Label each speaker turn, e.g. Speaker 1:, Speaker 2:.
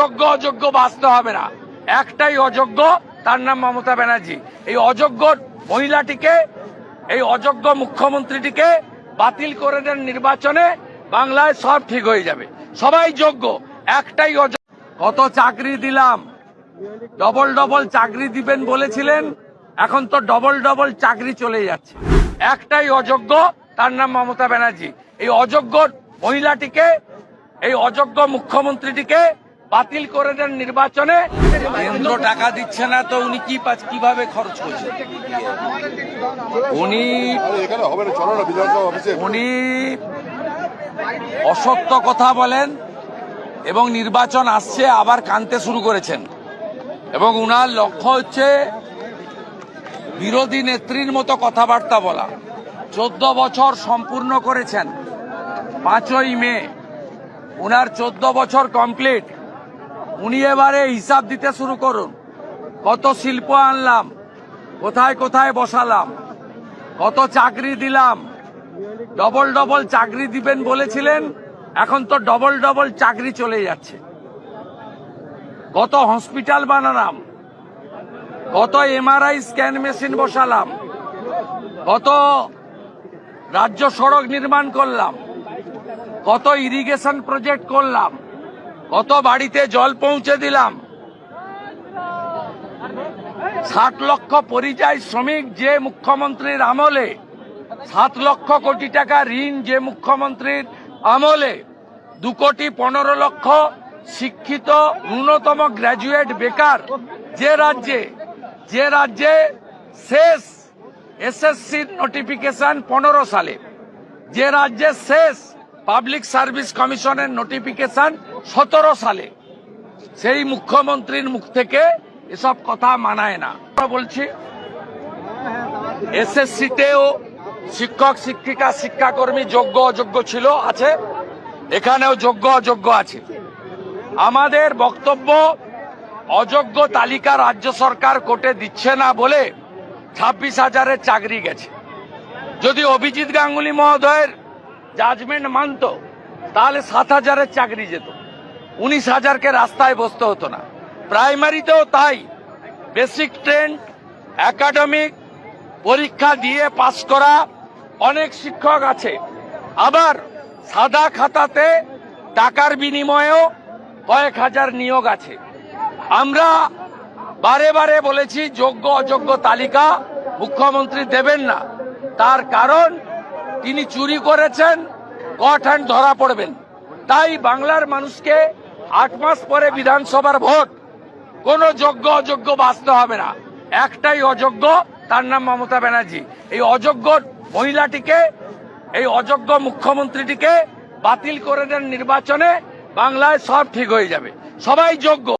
Speaker 1: যোগ্য অযোগ্য বাঁচতে হবে না। একটাই অযোগ্য, তার নাম মমতা ব্যানার্জি। এই অযোগ্য মহিলাটিকে, এই অযোগ্য মুখ্যমন্ত্রীটিকে বাতিল করে দেন নির্বাচনে, বাংলায় সব ঠিক হয়ে যাবে। সবাই যোগ্য, একটাই অযোগ্য। কত চাকরি দিলাম? ডবল ডবল চাকরি দিবেন বলেছিলেন, এখন তো ডবল ডবল চাকরি চলে যাচ্ছে। একটাই অযোগ্য, তার নাম মমতা ব্যানার্জি। এই অযোগ্য মহিলাটিকে, এই অযোগ্য মুখ্যমন্ত্রীটিকে বাতিল করে দেন নির্বাচনে। কেন্দ্র টাকা দিচ্ছে না তো উনি কি কীভাবে খরচ করছেন? উনি উনি অসত্য কথা বলেন এবং নির্বাচন আসছে আবার কানতে শুরু করেছেন। এবং উনার লক্ষ্য হচ্ছে বিরোধী নেত্রীর মতো কথাবার্তা বলা। চোদ্দ বছর সম্পূর্ণ করেছেন পাঁচই মে। উনার চোদ্দ বছর কমপ্লিট উনি এবারে হিসাব দিতে শুরু করুন। কত শিল্প আনলাম, কোথায় কোথায় বসালাম, কত চাকরি দিলাম, ডবল ডবল চাকরি দিবেন বলেছিলেন, এখন তো ডবল ডবল চাকরি চলে যাচ্ছে। কত হসপিটাল বানালাম, কত এমআরআই স্ক্যান মেশিন বসালাম, কত রাজ্য সড়ক নির্মাণ করলাম, কত ইরিগেশন প্রজেক্ট করলাম কত বাড়িতে জল পৌঁছে দিলাম? ষাট লক্ষ পরিযায়ী শ্রমিক যে মুখ্যমন্ত্রীর আমলে সাত লক্ষ কোটি টাকা ঋণ যে মুখ্যমন্ত্রীর আমলে, দু কোটি পনেরো লক্ষ শিক্ষিত ন্যূনতম গ্র্যাজুয়েট বেকার যে রাজ্যে যে রাজ্যে শেষ এসএসসি নোটিফিকেশন পনেরো সালে, যে রাজ্যে শেষ পাবলিক সার্ভিস কমিশনের নোটিফিকেশন সতেরো সালে। সেই মুখ্যমন্ত্রীর মুখ থেকে এসব কথা মানায় না। বলছি, এসএসসিতেও শিক্ষক, শিক্ষিকা, শিক্ষাকর্মী যোগ্য, অযোগ্য ছিল, আছে। এখানেও যোগ্য, অযোগ্য আছে। আমাদের বক্তব্য, অযোগ্য তালিকা রাজ্য সরকার কোর্টে দিচ্ছে না বলে ছাব্বিশ হাজারের চাকরি গেছে। যদি অভিজিৎ গাঙ্গুলি মহোদয়ের জাজমেন্ট মানত, তাহলে সাত হাজারের চাকরি যেত। উনিশ হাজারকে রাস্তায় বসতে হতো না। প্রাইমারিতেও তাই। বেসিক ট্রেন্ড, একাডেমিক, পরীক্ষা দিয়ে পাশ করা অনেক শিক্ষক আছে। আবার সাদা খাতাতে টাকার বিনিময়েও কয়েক হাজার নিয়োগ আছে। আমরা বারে বারে বলেছি যোগ্য অযোগ্য তালিকা মুখ্যমন্ত্রী দেবেন না। তার কারণ তিনি চুরি করেছেন কট হ্যান্ড ধরা পড়বেন। তাই বাংলার মানুষকে আট মাস পরে বিধানসভার ভোট, কোনো যোগ্য অযোগ্য বাঁচতে হবে না। একটাই অযোগ্য, তার নাম মমতা ব্যানার্জি। এই অযোগ্য মহিলাটিকে, এই অযোগ্য মুখ্যমন্ত্রীটিকে বাতিল করে দেন নির্বাচনে, বাংলায় সব ঠিক হয়ে যাবে। সবাই যোগ্য।